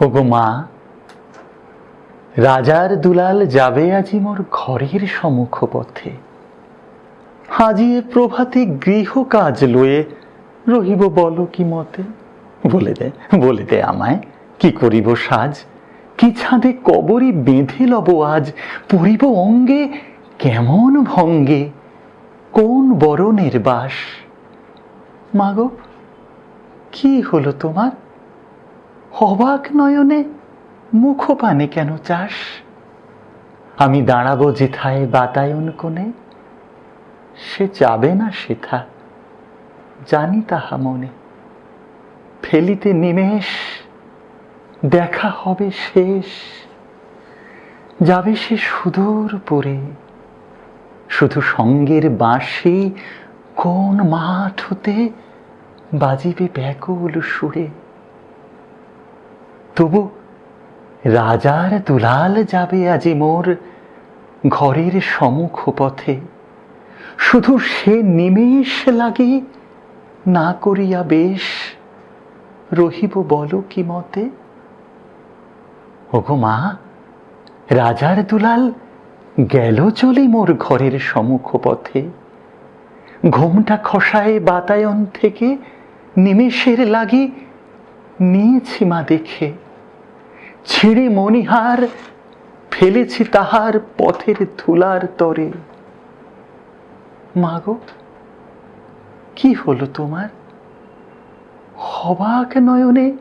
ওগো মা রাজার দুলাল যাবে আজি মোর ঘরের সম্মুখ পথে হাজিয়ে প্রভাতে গৃহ কাজ লয়ে রহিব বলো কি মতে? বলে দে বলে দে আমায়, কি করিব সাজ? কি ছাদে কবরই বেঁধে লব আজ? পরিব অঙ্গে কেমন ভঙ্গে? কোন বরণের বাস? মাগো, কি হলো তোমার? অবাক নয়নে মুখপানে কেন চাস? আমি দাঁড়াবো যেথায় বাতায়ন কোণে, সে যাবে না সেথা, জানি তাহা মনে। ফেলিতে নিমেষ দেখা হবে শেষ। যাবে সে সুদূর পরে, শুধু সঙ্গের বাঁশি কোন মাঠ হতে বাজিবে ব্যাকুল সুরে। তবু রাজার দুলাল যাবে আজি মোর ঘরের সমুখ পথে। শুধু সে নিমেষ লাগে না করিয়া বেশ রহিব বলো কি মতে? ওগো মা, রাজার দুলাল গেল চলে মোর ঘরের সমুখ পথে। ঘুমটা খসায় বাতায়ন থেকে নিমেষের লাগি নিয়েছি মা দেখে। ছিঁড়ে মণিহার, ফেলেছি তাহার পথের ধুলার তরে। মাগো কি হলো তোমার? হবাক নয়নে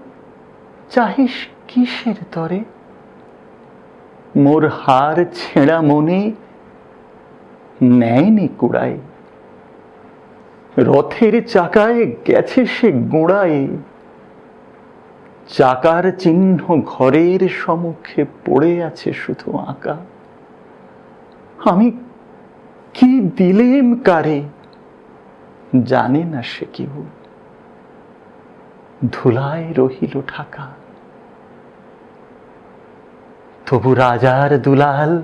চাহিস কিসের তরে? মোর হার ছেঁড়া মনে নেয়নি কুড়ায়। রথের চাকায় গেছে সে গোড়ায়। চাকার চিহ্ন ঘরের সম্মুখে পড়ে আছে শুধু আঁকা। আমি কি দিলেম কারে? জানে না সে কেউ। ধুলায় রহিল ঢাকা। তবু রাজার দুলাল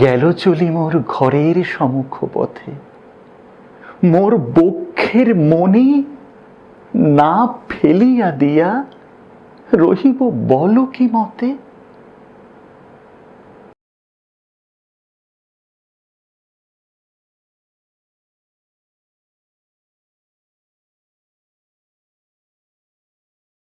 গেল চলি মোর ঘরের সমুখ পথে। মোর বক্ষের মনে না ফেলিয়া দিয়া রহিব বল কি মতে